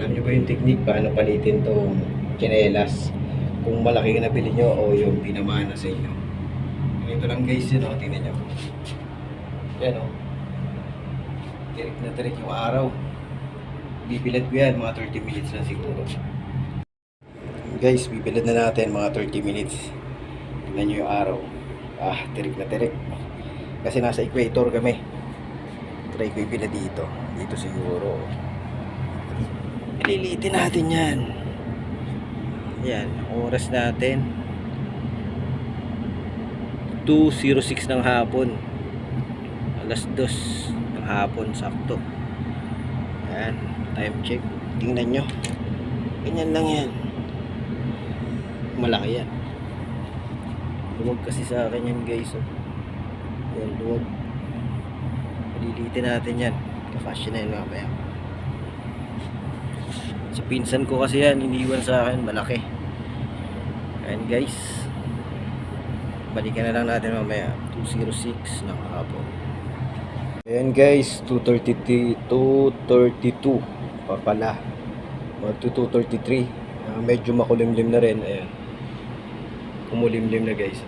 Alam niyo ba yung technique paano palitin tong chinelas? Kung malaki na nabili nyo o yung pinamana sa inyo. Ganito lang guys yun o, tingnan nyo. Yan o. Tirik na tirik yung araw. Bibilad ko yan, mga 30 minutes lang siguro. Guys, bibilad na natin mga 30 minutes. Tingnan nyo yung araw. Ah, tirik na tirik. Kasi nasa equator kami. Try ko ibilad dito. Dito siguro. Ililitin natin yan. Yan, oras natin. 2.06 ng hapon. Alas 2 ng hapon, sakto. Yan, time check. Tingnan nyo. Ganyan lang yan. Malaki yan. Luwag kasi sa akin yan guys. Oh. Yan, luwag. Palilitin natin yan. Kakasya na yun mamaya. Sa pinsan ko kasi yan, iniwan sa akin, malaki. Ayan guys. Balikan na lang natin mamaya. 206 ng hapon. Ayan guys, 2.33, 2.32 pa pala. Magto 2.33. Ah, medyo makulimlim na rin. Ayan. Kumulimlim na guys.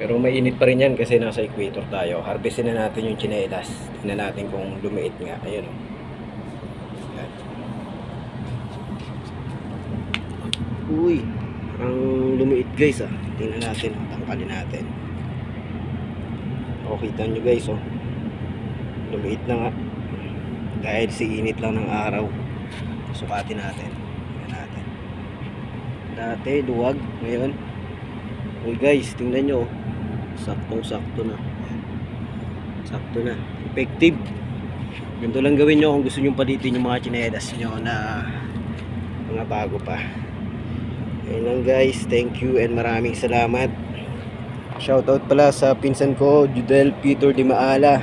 Pero mainit pa rin yan kasi nasa equator tayo. Harvestin na natin yung chinelas. Tingnan natin kung lumiit nga. Ayan o. Ayan. Uy, parang lumiit guys ah. Tingnan natin, tangkalin natin. O, kita nyo guys oh. Lumiit na nga. Dahil si init lang ng araw. Sukatin natin. Tingnan natin. Dati, luwag. Ngayon, Uy guys, tingnan nyo. oh. Saktong sakto na. Sakto na. Effective. Ganito lang gawin nyo kung gusto nyo palitin yung mga chinelas nyo na mga bago pa. Ayun lang guys. Thank you and maraming salamat. Shoutout pala sa pinsan ko, Judel Peter Di Maala.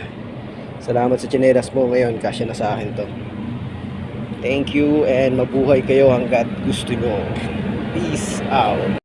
Salamat sa chinelas mo ngayon. Kasya na sa akin to. Thank you and mabuhay kayo hanggat gusto nyo. Peace out.